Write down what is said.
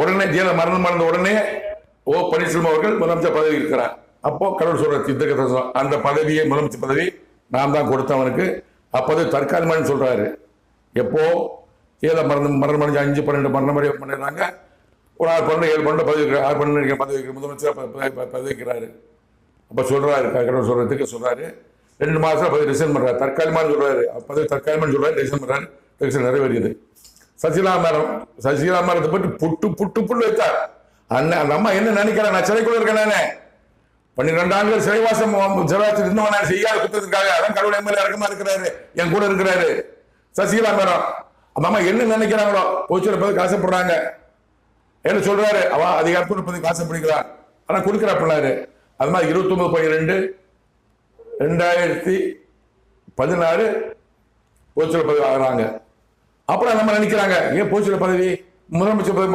உடனே ஜெயலலிதா மரணம் அடைந்த உடனே ஓ பன்னீர்செல்வம் அவர்கள் முதலமைச்சர் பதவி இருக்கிறார். அப்போ கடவுள் சொல்ற சித்த அந்த பதவியை முதலமைச்சர் பதவி நான் தான் கொடுத்தவனுக்கு அப்போது தற்காலிகமான சொல்றாரு. எப்போ? ஜெயலலிதா மரணம் மரணம் அடைஞ்சு அஞ்சு பன்னெண்டு மரணம் அடைய பண்ணிடுறாங்க. ஒரு ஆறு பன்னெண்டு ஏழு பன்னெண்டு பதவி ஆறு பன்னெண்டு பதவி இருக்கிற முதலமைச்சர் பதவிக்கிறாரு அப்போ சொல்றாரு கடவுள் சொல்றதுக்கு சொல்றாரு. ரெண்டு மாதத்தில் பதவி ரிசைன் பண்ணுறாரு தற்காலிகமான சொல்றாரு. பதவி தற்காலிகமான சொல்றாரு ரிசைன் பண்ணுறாரு ரிசைன் நிறைவேறியது சசிகலா மேடம் சசிகலா மேடத்தை பற்றி புட்டு புட்டு புட்டு வைத்தார். அண்ணன் அந்த அம்மா என்ன நினைக்கிறேன் நான் சிறைக்குள்ள இருக்கேன் நானே. பன்னிரெண்டு ஆண்டுகள் சிறைவாசம் சிறைவாசம் இருந்தவன் நான். செய்யாத குத்தத்துக்காக அதான் கடவுள் எம்எல்ஏ இறக்கமா இருக்கிறாரு. என் கூட இருக்கிறாரு. சசிகலா மேடம் அந்த அம்மா என்ன நினைக்கிறாங்களோ போச்சு பதவி ஆசைப்படுறாங்க என்ன சொல்றாரு? அவ அதிகாரத்தோட பதவி ஆசைப்படுகிறார் ஆனா கொடுக்குற பிள்ளாரு அது மாதிரி இருபத்தி ஒன்பது பன்னிரெண்டு ரெண்டாயிரத்தி பதினாறு போச்சு பதவி ஆகுறாங்க அப்புறம் நம்ம நினைக்கிறாங்க. ஏன் போச்சுல பதவி முதலமைச்சர் பதவி